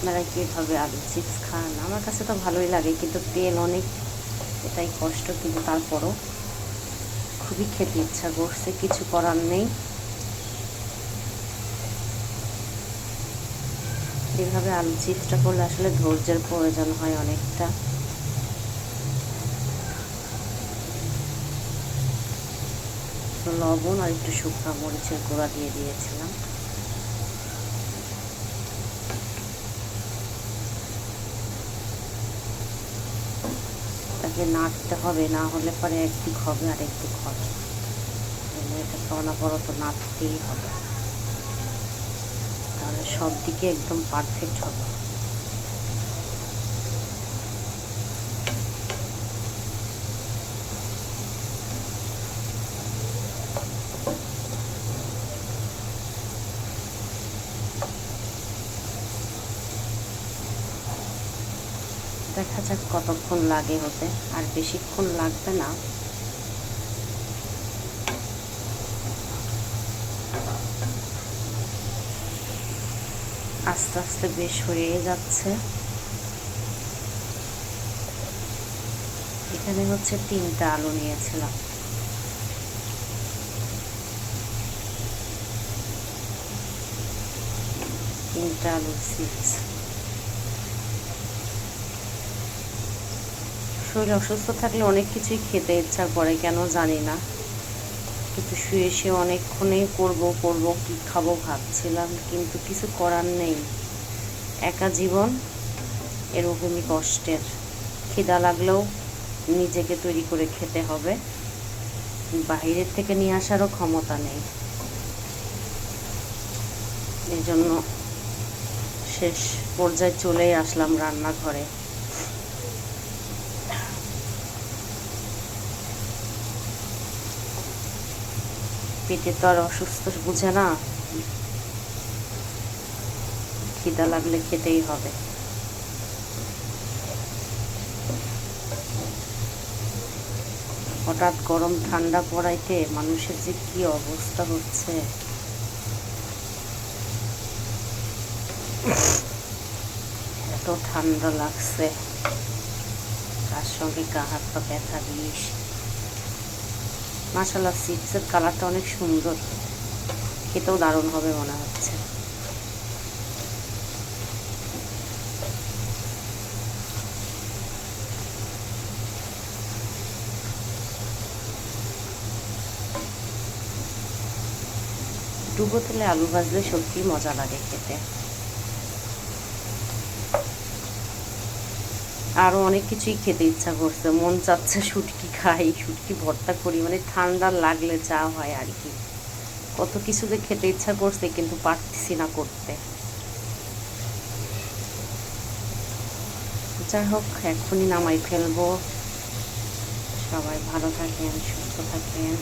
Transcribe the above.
আপনারা কীভাবে আলু চিপস খান? আমার কাছে তো ভালোই লাগে, কিন্তু তেল অনেক, এটাই কষ্ট, কিন্তু তারপরও খুবই খেতে ইচ্ছা করছে, কিছু করার নেই। এভাবে আলু চিপসটা করলে আসলে ধৈর্যের প্রয়োজন হয় অনেকটা। লবণ আর একটু শুকনো মরিচের গুঁড়া দিয়ে দিয়েছিলাম। তাকে নাড়তে হবে, না হলে পরে একদিক হবে আর একদিক হবে এটাকে অনবরত নাড়তেই হবে। তাহলে সব দিকে একদম পারফেক্ট হবে। দেখা যাক কতক্ষণ লাগে হতে, আর বেশিক্ষণ লাগবে না। আস্তে আস্তে বেশ হয়ে যাচ্ছে। এখানে হচ্ছে তিনটা আলু নিয়েছিলাম। তিনটা আলু চিপস শরীর অসুস্থ থাকলে অনেক কিছুই খেতে ইচ্ছা করে, কেন জানি না। কিন্তু শুয়ে শুয়ে অনেকক্ষণেই করব করব, কি খাব ভাবছিলাম, কিন্তু কিছু করার নেই। একা জীবন এরকমই কষ্টের। খিদা লাগলেও নিজেকে তৈরি করে খেতে হবে। বাইরের থেকে নিয়ে আসারও ক্ষমতা নেই। এই জন্য শেষ পর্যায়ে চলেই আসলাম রান্নাঘরে। পেটে তো আর অসুস্থ বুঝে না। খিদা লাগলে খেতেই হবে। হঠাৎ গরম ঠান্ডা পড়াইতে মানুষের যে কি অবস্থা হচ্ছে। এত ঠান্ডা লাগছে। তার সঙ্গে গা হাত পা ব্যথা বিষ? মাশাল্লাহ চিপসের কালারটা অনেক সুন্দর। খেতেও দারুণ হবে মনে হচ্ছে। ডুবো তেলে আলু ভাজলে সত্যি মজা লাগে খেতে। আরও অনেক কিছুই খেতে ইচ্ছা করছে। মন চাচ্ছে শুটকি খাই, শুটকি ভর্তা করি মানে ঠান্ডা লাগলে যা হয় আর কি। কত কিছু যে খেতে ইচ্ছা করছে, কিন্তু পারতেছি না করতে। যাই হোক, এখনই নামাই ফেলব। সবাই ভালো থাকেন, সুস্থ থাকেন।